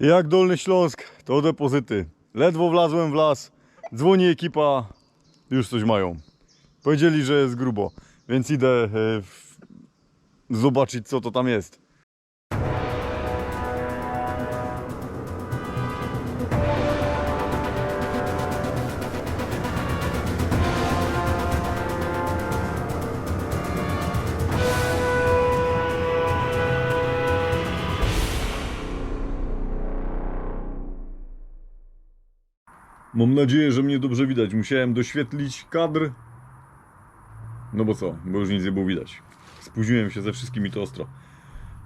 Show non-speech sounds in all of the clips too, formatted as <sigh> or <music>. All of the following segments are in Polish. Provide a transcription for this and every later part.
Jak Dolny Śląsk, to depozyty. Ledwo wlazłem w las, dzwoni ekipa, już coś mają. Powiedzieli, że jest grubo, więc idę e, zobaczyć co to tam jest. Mam nadzieję, że mnie dobrze widać. Musiałem doświetlić kadr. No bo co, bo już nic nie było widać. Spóźniłem się ze wszystkimi to ostro.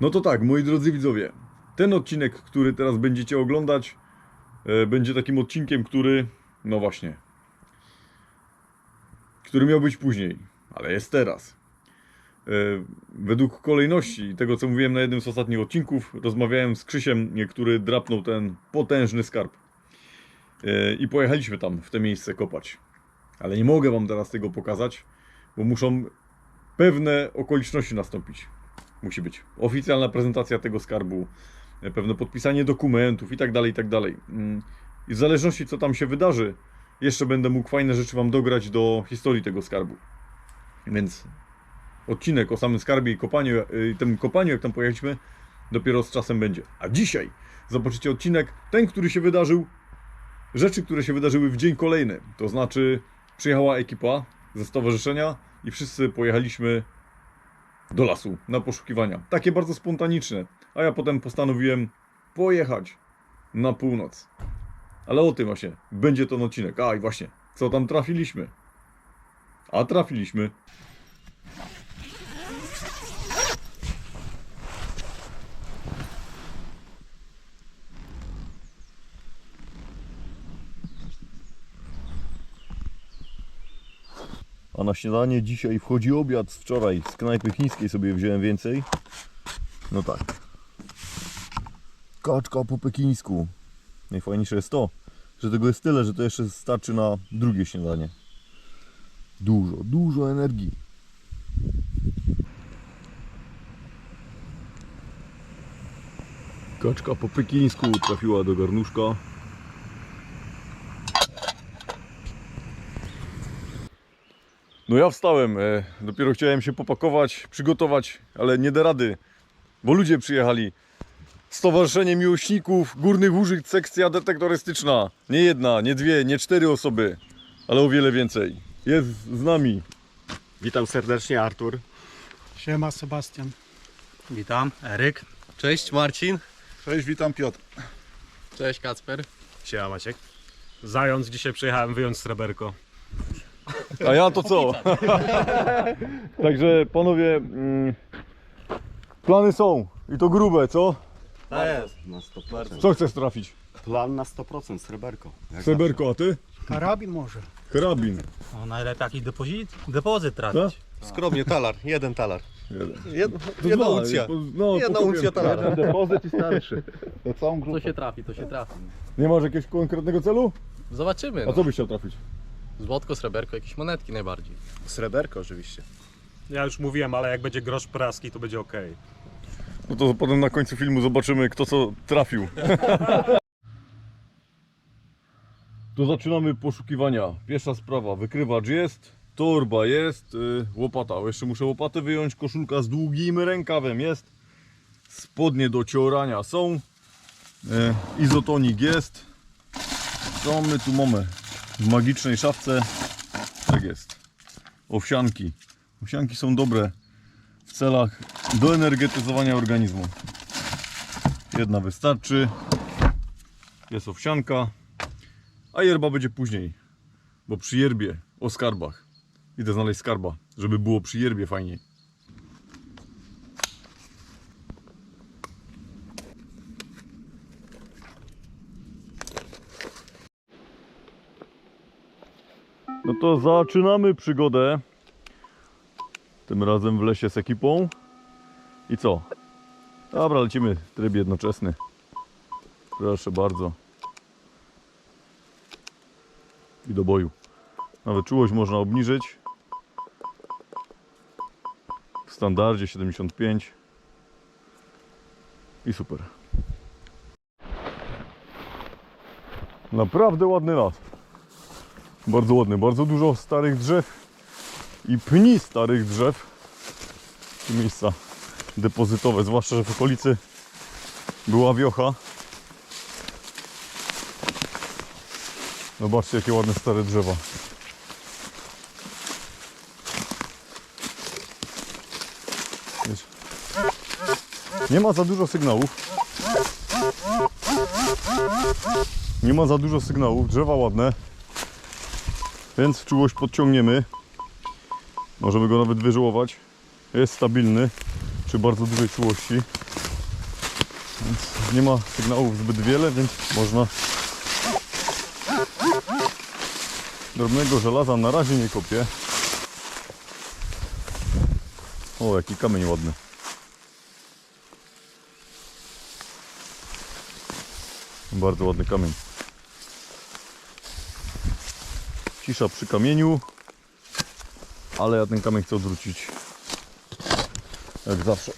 No to tak, moi drodzy widzowie. Ten odcinek, który teraz będziecie oglądać, e, będzie takim odcinkiem, który, no właśnie, który miał być później, ale jest teraz. E, Według kolejności tego, co mówiłem na jednym z ostatnich odcinków, rozmawiałem z Krzysiem, który drapnął ten potężny skarb. E, I pojechaliśmy tam, w te miejsce kopać. Ale nie mogę wam teraz tego pokazać, bo muszą pewne okoliczności nastąpić. Musi być oficjalna prezentacja tego skarbu, e, pewne podpisanie dokumentów i tak dalej, i tak dalej. Mm, I w zależności co tam się wydarzy, jeszcze będę mógł fajne rzeczy wam dograć do historii tego skarbu. Więc odcinek o samym skarbie i kopaniu, e, i tym kopaniu, jak tam pojechaliśmy, dopiero z czasem będzie. A dzisiaj zobaczycie odcinek, ten, który się wydarzył rzeczy, które się wydarzyły w dzień kolejny. To znaczy, przyjechała ekipa ze stowarzyszenia i wszyscy pojechaliśmy do lasu na poszukiwania. Takie bardzo spontaniczne. A ja potem postanowiłem pojechać na północ. Ale o tym właśnie będzie ten odcinek. A i właśnie, co tam trafiliśmy? A trafiliśmy Na śniadanie dzisiaj wchodzi obiad z wczoraj. Z knajpy chińskiej sobie wziąłem więcej. No tak. Kaczka po pekińsku. Najfajniejsze jest to, że tego jest tyle, że to jeszcze starczy na drugie śniadanie. Dużo, dużo energii. Kaczka po pekińsku trafiła do garnuszka. No ja wstałem, e, dopiero chciałem się popakować, przygotować, ale nie da rady, bo ludzie przyjechali. Stowarzyszenie Miłośników Górnych Użyć, sekcja detektorystyczna. Nie jedna, nie dwie, nie cztery osoby, ale o wiele więcej. Jest z nami. Witam serdecznie, Artur. Siema Sebastian. Witam, Eryk. Cześć, Marcin. Cześć, witam Piotr. Cześć, Kacper. Siema Maciek. Zając, dzisiaj przyjechałem wyjąć sreberko. A ja to co? <laughs> Także panowie, mm, plany są i to grube, co? To jest, na 100%. Co chcesz trafić? Plan na 100%, sreberko. Jak Seberko, a ty? Karabin może. Karabin. O, na ile taki depozyt? Depozyt trafić. Skromnie, talar, jeden talar. Jeden. Jed, To jedna dwa, uncja. po- No, Jedna to uncja talara. depozyt i starszy. To całą grupę. się trafi, to się trafi. Nie masz jakiegoś konkretnego celu? Zobaczymy. A No. co byś chciał trafić? Złotko, sreberko, jakieś monetki najbardziej. Sreberko oczywiście. Ja już mówiłem, ale jak będzie grosz praski, to będzie ok. No to potem na końcu filmu zobaczymy, kto co trafił. <laughs> To zaczynamy poszukiwania. Pierwsza sprawa, wykrywacz jest, torba jest, yy, łopata. Jeszcze muszę łopatę wyjąć, koszulka z długim rękawem jest, spodnie do ciorania są, yy, izotonik jest. Co my tu mamy? W magicznej szafce, tak jest, owsianki. Owsianki są dobre w celach do energetyzowania organizmu. Jedna wystarczy. Jest owsianka. A yerba będzie później. Bo przy yerbie o skarbach. Idę znaleźć skarba, żeby było przy yerbie fajniej. To zaczynamy przygodę. Tym razem w lesie z ekipą. I co? Dobra, lecimy tryb jednoczesny. Proszę bardzo. I do boju. Nawet czułość można obniżyć. W standardzie 75. I super. Naprawdę ładny las. Bardzo ładny, bardzo dużo starych drzew i pni starych drzew. Miejsca depozytowe, zwłaszcza, że w okolicy była wiocha. Zobaczcie, jakie ładne stare drzewa. Nie ma za dużo sygnałów. Nie ma za dużo sygnałów, drzewa ładne. Więc czułość podciągniemy. Możemy go nawet wyżołować. Jest stabilny przy bardzo dużej czułości. Więc nie ma sygnałów zbyt wiele, więc można drobnego żelaza na razie nie kopię. O, jaki kamień ładny. Bardzo ładny kamień. Cisza przy kamieniu, ale ja ten kamień chcę odwrócić. Jak zawsze.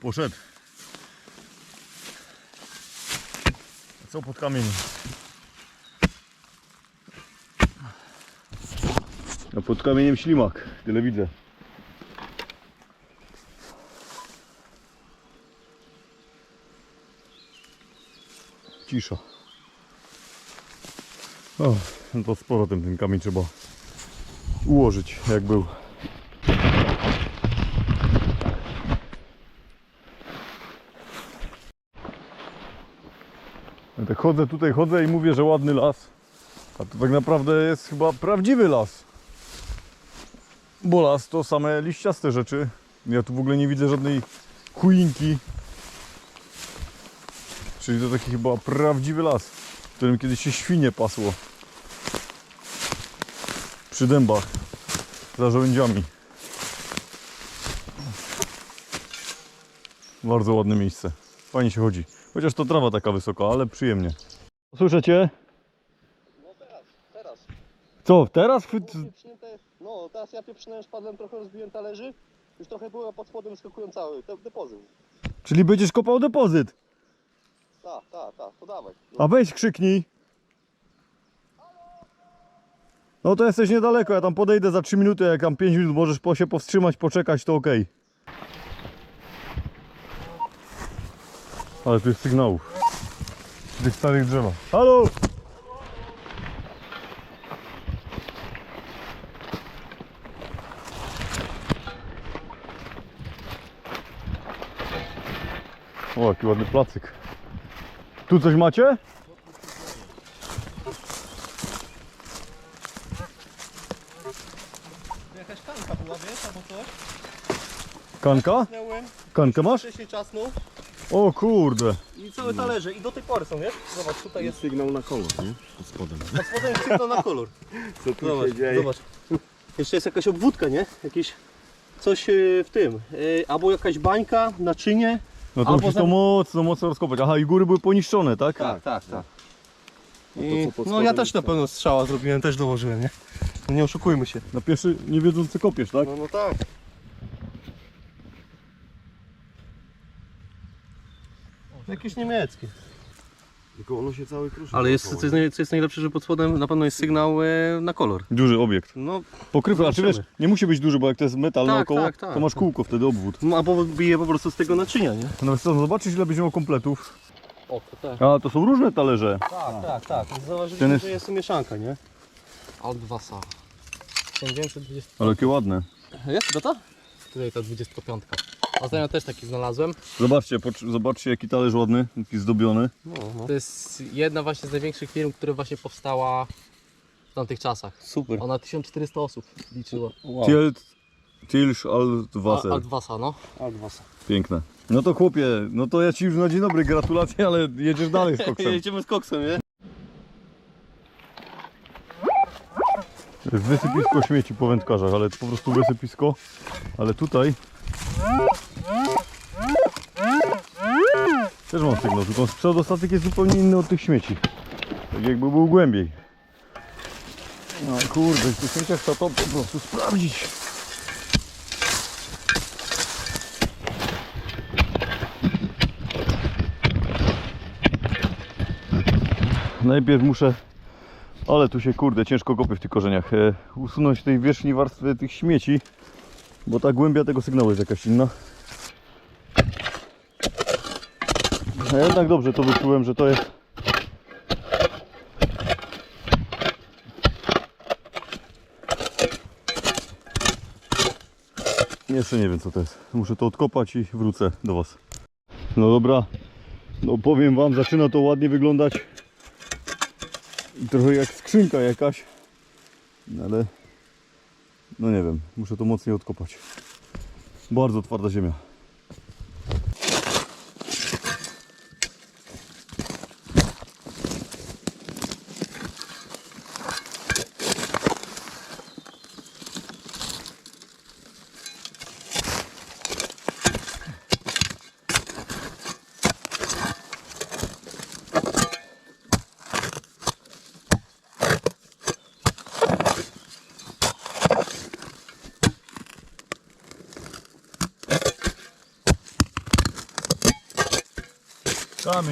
Poszedł. Co pod kamieniem? A pod kamieniem ślimak, tyle widzę. Cisza. O, no to z powrotem ten kamień trzeba ułożyć, jak był. Tak chodzę tutaj, chodzę i mówię, że ładny las. A to tak naprawdę jest chyba prawdziwy las. Bo las to same liściaste rzeczy. Ja tu w ogóle nie widzę żadnej chujinki. Czyli to taki chyba prawdziwy las, w którym kiedyś się świnie pasło. Przy dębach. Za żołędziami. Bardzo ładne miejsce. Fajnie się chodzi. Chociaż to trawa taka wysoka, ale przyjemnie. Słyszycie? No teraz, teraz. Co, teraz? Chwy- no teraz ja pieprzynąłem, spadłem trochę, rozbiłem talerzy. Już trochę było pod spodem skakują cały, te, depozyt. Czyli będziesz kopał depozyt. Tak, tak, tak, to dawaj. A weź krzyknij. No to jesteś niedaleko, ja tam podejdę za 3 minuty, jak tam 5 minut możesz po się powstrzymać, poczekać, to ok. Ale tu jest sygnałów. Tych starych drzewach. Halo! O, jaki ładny placyk. Tu coś macie? Jakaś kanka była, wiesz, albo coś? Kanka? Miałem, Kankę masz? wcześniej czasnął O kurde. i całe talerze i do tej pory są, wiesz? Zobacz, tutaj jest Sygnał na kolor, nie? Pod spodem. pod spodem jest sygnał na kolor. <laughs> Co tu Zobacz, się dzieje? zobacz. Jeszcze jest jakaś obwódka, nie? Jakieś coś e, w tym. E, Albo jakaś bańka, naczynie. No to Albo musisz to mocno, mocno rozkopać. Aha, i góry były poniszczone, tak? tak, tak. No to I, no ja też na tak. pewno strzała zrobiłem, też dołożyłem, nie? No nie oszukujmy się. Na pierwszy nie wiedząc co kopiesz, tak? No, no tak. Jakieś niemieckie. Tylko ono się cały kruszy. Ale jest, co, jest, naj- co jest najlepsze, że pod spodem na pewno jest sygnał e, na kolor. Duży obiekt. No, Pokrywa, czy wiesz, Zobaczymy. nie musi być duży, bo jak to jest metal Tak, naokoło, tak, tak, to masz kółko wtedy obwód. no albo bije po prostu z tego naczynia, nie? No co, zobaczysz ile będzie miał kompletów. O, to tak. A, to są różne talerze. Tak, tak, tak. Zauważyliśmy, Ten jest- że jest to mieszanka, nie? Alt-Wasa. 1920. Ale jakie ładne. Jest data? Tutaj ta 25. Ostatnio też taki znalazłem. Zobaczcie, pocz- zobaczcie jaki talerz ładny, jaki zdobiony. No, no. To jest jedna właśnie z największych firm, która właśnie powstała w tamtych czasach. Super. Ona 1400 osób liczyła. Wow. Tielt, Tilsch Altwasser. Alt-Wasa, no. Alt-Wasa. Piękne. No to chłopie, no to ja ci już na dzień dobry gratulacje, ale jedziesz dalej z <laughs> koksem. Jedziemy z koksem, nie? Wysypisko śmieci po wędkarzach, ale to po prostu wysypisko. Ale tutaj Też mam sygnał, tylko z przodu statek jest zupełnie inny od tych śmieci. Tak jakby był głębiej. No kurde, w tych śmieciach trzeba to po prostu sprawdzić. Najpierw muszę, ale tu się kurde ciężko kopie w tych korzeniach, e, usunąć tej wierzchniej warstwy tych śmieci, bo ta głębia tego sygnału jest jakaś inna. A jednak dobrze to wyczułem, że to jest Jeszcze nie wiem co to jest. Muszę to odkopać i wrócę do Was. No dobra. No powiem Wam, zaczyna to ładnie wyglądać. Trochę jak skrzynka jakaś. No Ale no nie wiem, muszę to mocniej odkopać. Bardzo twarda ziemia.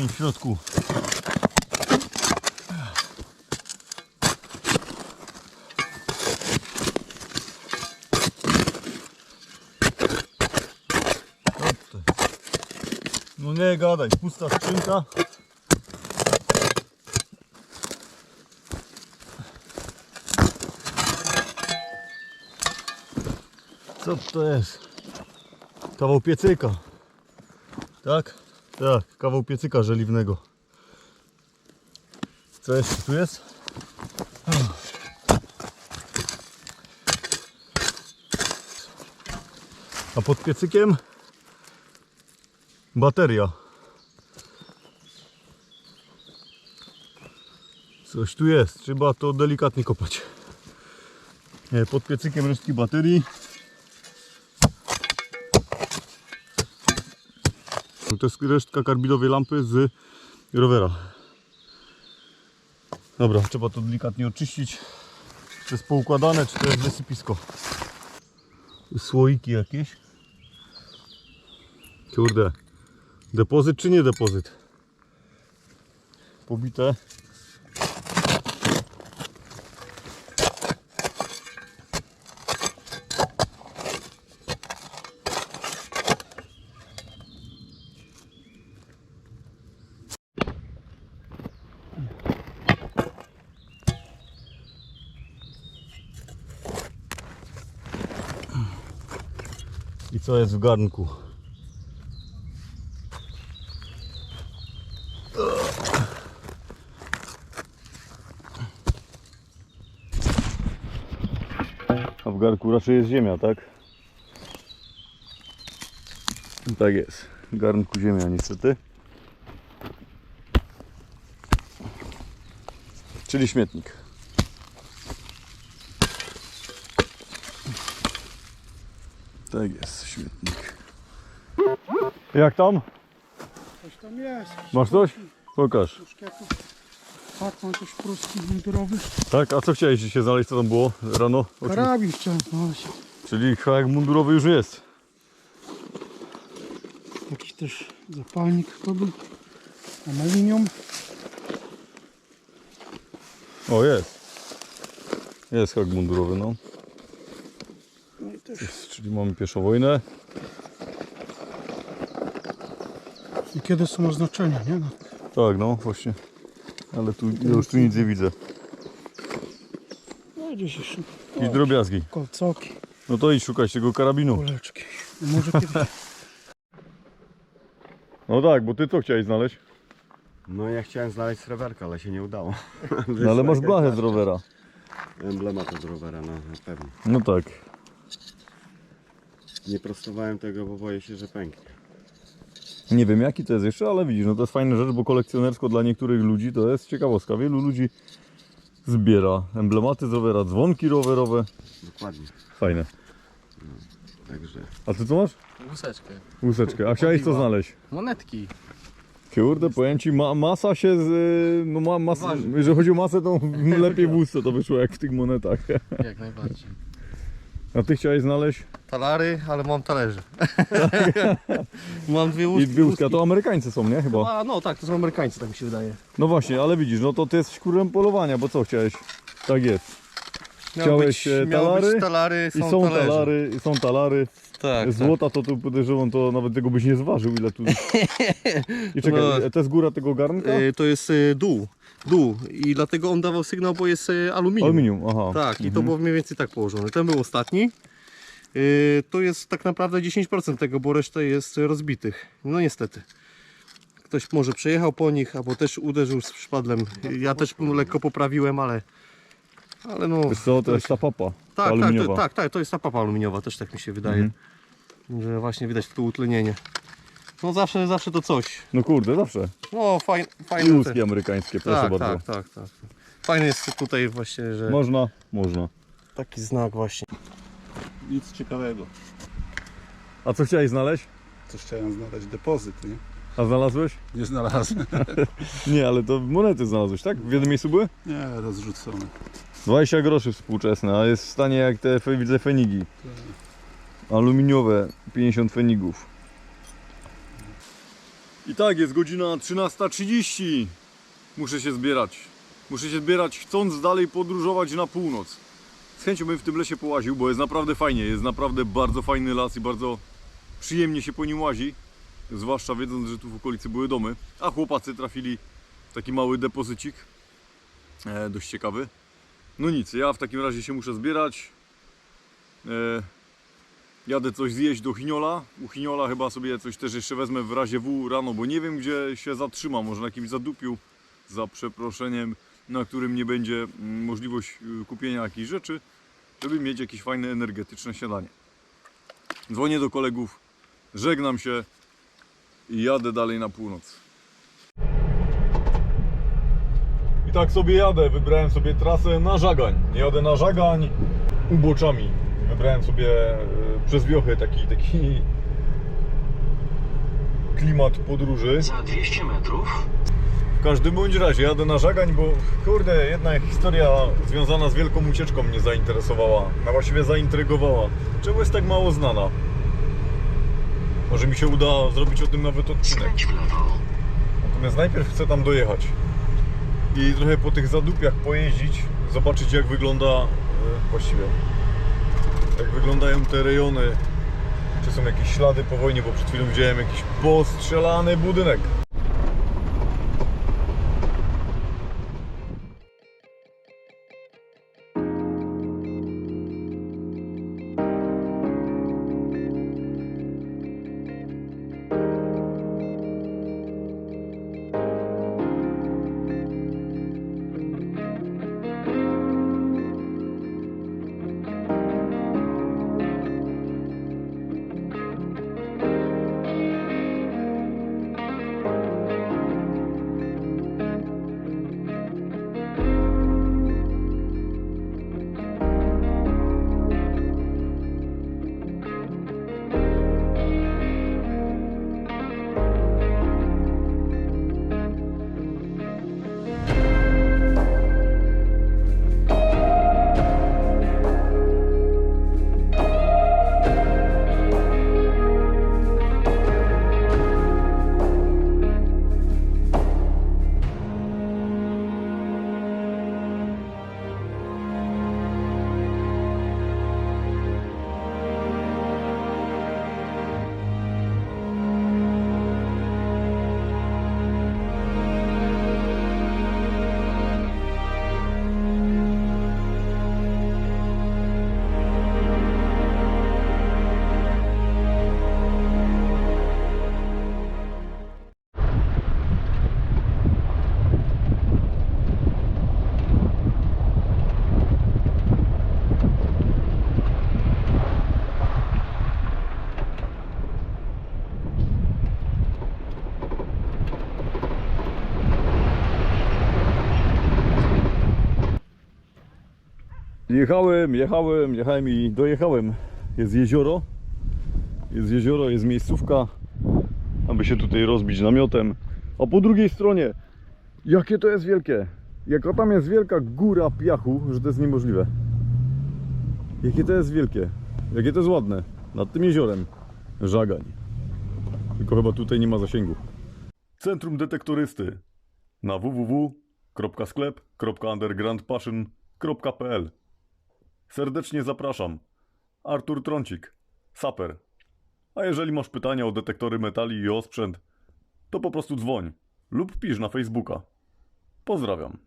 Kamień w środku. No nie gadaj, pusta skrzynka. Co to jest? Kawał piecyka. Tak? Tak, kawał piecyka żeliwnego. Co jeszcze tu jest? A pod piecykiem bateria. Coś tu jest, trzeba to delikatnie kopać. Pod piecykiem resztki baterii. To jest resztka karbidowej lampy z rowera. Dobra, trzeba to delikatnie oczyścić. Czy jest poukładane, czy to jest wysypisko. Słoiki jakieś. Kurde. Depozyt czy nie depozyt? Pobite. Co jest w garnku? A w garnku raczej jest ziemia, tak? Tak jest. W garnku ziemia niestety. Czyli śmietnik. Tak jest, śmietnik. Jak tam? Coś tam jest. Masz coś? Pokaż. Tak, mam coś pruski mundurowy. Tak, a co chciałeś dzisiaj znaleźć? Co tam było rano? O czym- Karabin chciałem znaleźć. Czyli hak mundurowy już jest. Jakiś też zapalnik to był. Aluminium. O, jest. Jest hak mundurowy, no. Też. Czyli mamy pierwszą wojnę. I kiedy są oznaczenia, nie? No, Tak, no właśnie. Ale tu ja już tu nic nie widzę. no gdzieś jeszcze Jakieś drobiazgi. kolcoki, No to idź szukać tego karabinu. kuleczki. No Może kiedyś. <laughs> No tak, bo ty co chciałeś znaleźć? No ja chciałem znaleźć sreberka, ale się nie udało. No ale masz blachę z rowera. Emblemat od rowera, no na pewno. No tak. Nie prostowałem tego, bo boję się, że pęknie. Nie wiem jaki to jest jeszcze, ale widzisz, no to jest fajna rzecz, bo kolekcjonersko dla niektórych ludzi to jest ciekawostka. Wielu ludzi zbiera emblematy z rowera, dzwonki rowerowe. Dokładnie. Fajne. Także A ty co masz? Łuseczkę. Łuseczkę. A chciałeś co znaleźć? Monetki. Kurde, powiem ci, ma, masa się z... y, No ma, masa, jeżeli chodzi o masę, to <laughs> lepiej w łusce to wyszło jak w tych monetach. Jak najbardziej. A ty chciałeś znaleźć? Talary, ale mam talerze. <laughs> mam dwie I łuski. to Amerykańcy są, nie? Chyba. A no tak, to są Amerykańcy, tak mi się wydaje. No właśnie, ale widzisz, no to ty jesteś kurem polowania, bo co chciałeś? Tak jest. Miał Chciałeś, być, e, być talary, I są, są talerze. talary, i są talary. Tak, tak. Złota to tu podejrzewam, to nawet tego byś nie zważył, ile tu... <laughs> I czekaj, No. to jest góra tego garnka? E, To jest e, dół. Dół. I dlatego on dawał sygnał, bo jest e, aluminium. Aluminium, aha. Tak, i to Mhm. było mniej więcej tak położone. Ten był ostatni. E, To jest tak naprawdę 10% tego, bo reszta jest rozbitych. No niestety. Ktoś może przejechał po nich, albo też uderzył z szpadlem. Ja też lekko poprawiłem, ale... Ale no... Wiesz co, to jest ta papa, ta Tak, tak, aluminiowa. to, tak, tak, to jest ta papa aluminiowa, też tak mi się wydaje. Że właśnie widać tu utlenienie. No zawsze, zawsze to coś. No kurde, zawsze. No fajne. I fajne łuski amerykańskie, proszę tak, bardzo. tak, tak, tak. Fajny jest tutaj właśnie, że Można? Można. taki znak właśnie. Nic ciekawego. A co chciałeś znaleźć? Coś chciałem znaleźć depozyt, nie? A znalazłeś? Nie znalazłem. <laughs> Nie, ale to monety znalazłeś, tak? W jednym miejscu były? Nie, rozrzucone. 20 groszy współczesne, a jest w stanie jak te, widzę, fenigi. Aluminiowe, 50 fenigów. I tak, jest godzina 13.30. Muszę się zbierać. Muszę się zbierać, chcąc dalej podróżować na północ. Z chęcią bym w tym lesie połaził, bo jest naprawdę fajnie. Jest naprawdę bardzo fajny las i bardzo przyjemnie się po nim łazi. Zwłaszcza wiedząc, że tu w okolicy były domy. A chłopacy trafili taki mały depozycik. E, dość ciekawy. No nic, ja w takim razie się muszę zbierać. E, jadę coś zjeść do Chiniola. U Chiniola chyba sobie coś też jeszcze wezmę w razie W rano, bo nie wiem gdzie się zatrzymam. Może na jakimś zadupiu, za przeproszeniem, na którym nie będzie mm, możliwość y, kupienia jakichś rzeczy, żeby mieć jakieś fajne energetyczne śniadanie. Dzwonię do kolegów, żegnam się i jadę dalej na północ. I tak sobie jadę. Wybrałem sobie trasę na Żagań. Jadę na Żagań uboczami. Wybrałem sobie e, przez wiochy taki, taki klimat podróży. Za 200 metrów W każdym bądź razie jadę na Żagań, bo kurde, jedna historia związana z wielką ucieczką mnie zainteresowała. A właściwie zaintrygowała. Czemu jest tak mało znana? Może mi się uda zrobić o tym nawet odcinek. Natomiast najpierw chcę tam dojechać i trochę po tych zadupiach pojeździć, zobaczyć jak wygląda e, właściwie jak wyglądają te rejony. Czy są jakieś ślady po wojnie, bo przed chwilą widziałem jakiś postrzelany budynek. Jechałem, jechałem, jechałem i dojechałem. Jest jezioro. Jest jezioro, jest miejscówka, aby się tutaj rozbić namiotem. A po drugiej stronie, jakie to jest wielkie. Jaka tam jest wielka góra piachu, że to jest niemożliwe. Jakie to jest wielkie. Jakie to jest ładne. Nad tym jeziorem. Żagań. Tylko chyba tutaj nie ma zasięgu. Centrum Detektorysty na www.sklep.undergroundpassion.pl Serdecznie zapraszam. Artur Trącik, saper. A jeżeli masz pytania o detektory metali i o sprzęt, to po prostu dzwoń lub pisz na Facebooka. Pozdrawiam.